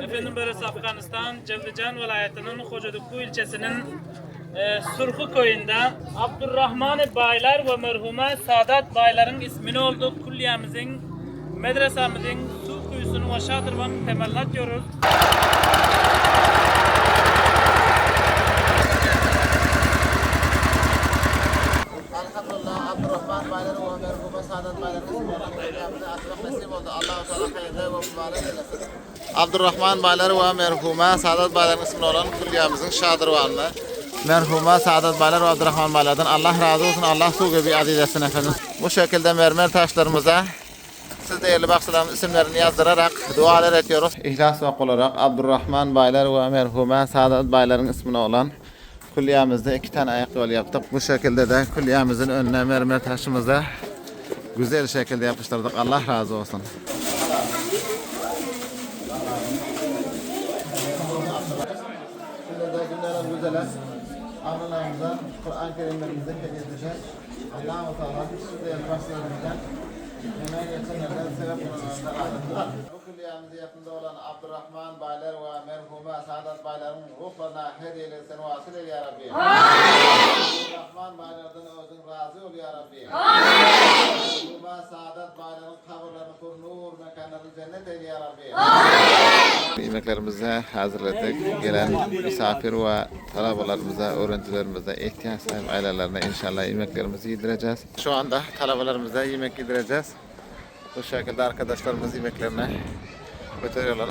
Efendim burası Afganistan, Cevdecan vilayetinin Hocadukku ilçesinin e, Surhu köyünde Abdurrahman Baylar ve merhume Sadat Baylar'ın ismini olduğu kulliyemizin, medresemizin su kuyusunu aşağı tırmanıp temelini atıyoruz. Bayları nasip oldu. Allah-u Teala hayırlı ve mübarek. Abdurrahman Bayları ve merhume Saadet Bayları ismini olan kulliyemizin şadırvanlı. Merhume Saadet Baylar ve Abdurrahman Baylar'dan Allah razı olsun. Allah su gibi aziz etsin efendim. Bu şekilde mermer taşlarımıza siz değerli baksalarımız isimlerini yazdırarak dualar ediyoruz. İhlas ve olarak Abdurrahman Baylar ve merhume Saadet Baylar'ın ismini olan Kulliyemizde iki tane ayak yolu yaptık. Bu şekilde de kulliyemizin önüne mermer taşımıza güzel şekilde yapıştırdık. Allah razı olsun. Anılarımıza, Kur'an-ı Kerimlerimize hediyedeceğiz. Allah-u Teala sizlerin emeği geçenlerden sebep olanlardan Bu kulliyemizin yakında olan Abdurrahman Baylar ve merhume Saadet Baylar'ın ruhlarına hediyelerini vasıl eyle ya Rabbi. Abdurrahman Baylar'dan özün razı ol ya Rabbi. Merhume Saadet Baylar'ın kabirlerini kur, nur Rabbi. Yemeklerimizi hazırladık. Gelen misafir ve talabalarımıza, öğrencilerimize, ihtiyaç sahibi ailelerine inşallah yemeklerimizi yedireceğiz. Şu anda talabalarımıza yemek yedireceğiz. Bu şekilde arkadaşlarımız yemeklerine götürüyorlar.